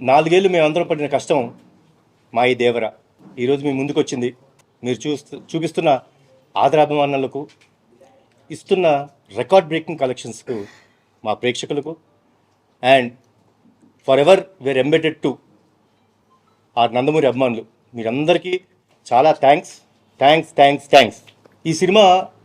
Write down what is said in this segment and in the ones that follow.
నాలుగేళ్ళు మేమందరం పడిన కష్టం మా ఈ దేవర ఈరోజు మీ ముందుకు వచ్చింది మీరు చూస్తూ చూపిస్తున్న ఆదరాభిమానాలకు ఇస్తున్న రికార్డ్ బ్రేకింగ్ కలెక్షన్స్కు మా ప్రేక్షకులకు and for ever where embedded to ఆ నందమూరి అభిమానులు మీరందరికీ చాలా థ్యాంక్స్ థ్యాంక్స్ థ్యాంక్స్ థ్యాంక్స్ ఈ సినిమా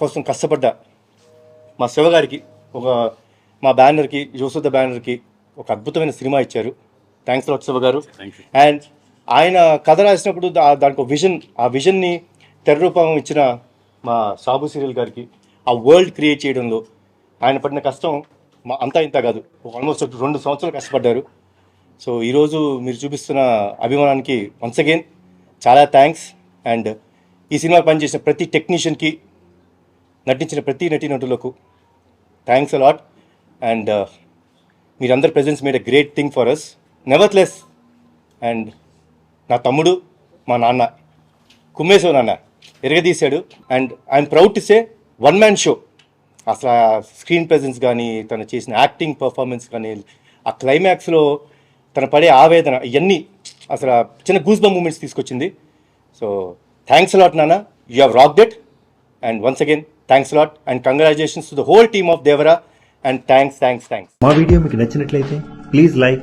కోసం కష్టపడ్డా మా శివ గారికి ఒక మా బ్యానర్కి జోసుద్ద బ్యానర్కి ఒక అద్భుతమైన సినిమా ఇచ్చారు. థ్యాంక్స్ లాట్ శివ గారు. అండ్ ఆయన కథ రాసినప్పుడు దానికి ఒక విజన్ ఆ విజన్ని తెర రూపం ఇచ్చిన మా సాబు సీరియల్ గారికి ఆ వరల్డ్ క్రియేట్ చేయడంలో ఆయన పడిన కష్టం మా అంతా ఇంత కాదు. ఆల్మోస్ట్ రెండు సంవత్సరాలు కష్టపడ్డారు. సో ఈరోజు మీరు చూపిస్తున్న అభిమానానికి వన్స్ అగైన్ చాలా థ్యాంక్స్ అండ్ ఈ సినిమా పనిచేసిన ప్రతి టెక్నీషియన్కి నటించిన ప్రతి నటీనటులకు థ్యాంక్స్ అలాట్ అండ్ మీరందరి presence made a great thing for us nevertheless and నా తమ్ముడు మా నాన్న కుమ్మేశ్వర నాన్న ఎరగదీశాడు. And I'm proud to say one man show అసలు ఆ స్క్రీన్ ప్రజెన్స్ కానీ తను చేసిన యాక్టింగ్ పర్ఫార్మెన్స్ కానీ ఆ క్లైమాక్స్లో తన పడే ఆవేదన ఇవన్నీ అసలు చిన్న గూస్ బమ్ మూమెంట్స్ తీసుకొచ్చింది సో థ్యాంక్స్ లాట్ నాన్న. You have rocked and once again thanks lot and congratulations to the whole team of Devara and thanks thanks thanks మా వీడియో మీకు నచ్చినట్లయితే please like